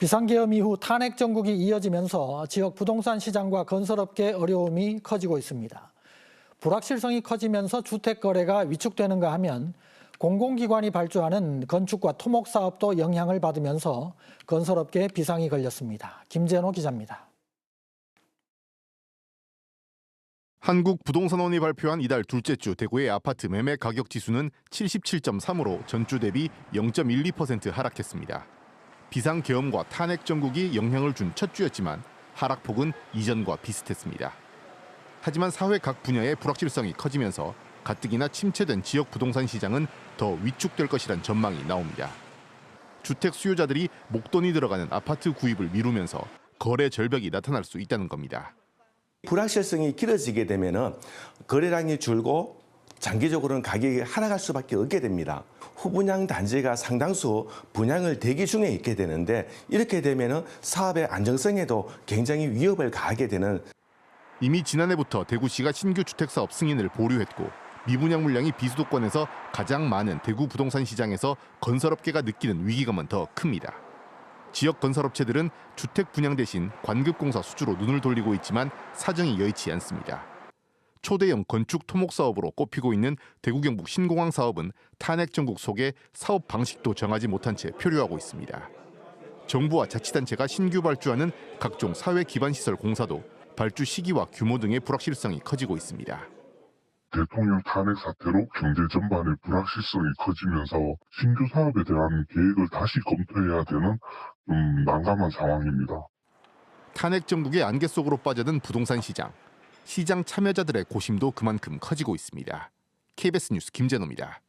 비상계엄 이후 탄핵 정국이 이어지면서 지역 부동산 시장과 건설업계 어려움이 커지고 있습니다. 불확실성이 커지면서 주택 거래가 위축되는가 하면 공공기관이 발주하는 건축과 토목 사업도 영향을 받으면서 건설업계에 비상이 걸렸습니다. 김재노 기자입니다. 한국부동산원이 발표한 이달 둘째 주 대구의 아파트 매매 가격 지수는 77.3으로 전주 대비 0.12% 하락했습니다. 비상계엄과 탄핵 정국이 영향을 준 첫 주였지만 하락폭은 이전과 비슷했습니다. 하지만 사회 각 분야의 불확실성이 커지면서 가뜩이나 침체된 지역 부동산 시장은 더 위축될 것이란 전망이 나옵니다. 주택 수요자들이 목돈이 들어가는 아파트 구입을 미루면서 거래 절벽이 나타날 수 있다는 겁니다. 불확실성이 길어지게 되면은 거래량이 줄고 장기적으로는 가격이 하락할 수밖에 없게 됩니다. 후분양 단지가 상당수 분양을 대기 중에 있게 되는데 이렇게 되면은 사업의 안정성에도 굉장히 위협을 가하게 되는 이미 지난해부터 대구시가 신규 주택 사업 승인을 보류했고 미분양 물량이 비수도권에서 가장 많은 대구 부동산 시장에서 건설업계가 느끼는 위기감은 더 큽니다. 지역 건설업체들은 주택 분양 대신 관급공사 수주로 눈을 돌리고 있지만 사정이 여의치 않습니다. 초대형 건축 토목 사업으로 꼽히고 있는 대구 경북 신공항 사업은 탄핵 정국 속에 사업 방식도 정하지 못한 채 표류하고 있습니다. 정부와 자치단체가 신규 발주하는 각종 사회 기반 시설 공사도 발주 시기와 규모 등의 불확실성이 커지고 있습니다. 대통령 탄핵 사태로 경제 전반의 불확실성이 커지면서 신규 사업에 대한 계획을 다시 검토해야 되는 좀 난감한 상황입니다. 탄핵 정국의 안개 속으로 빠져든 부동산 시장. 시장 참여자들의 고심도 그만큼 커지고 있습니다. KBS 뉴스 김재노입니다.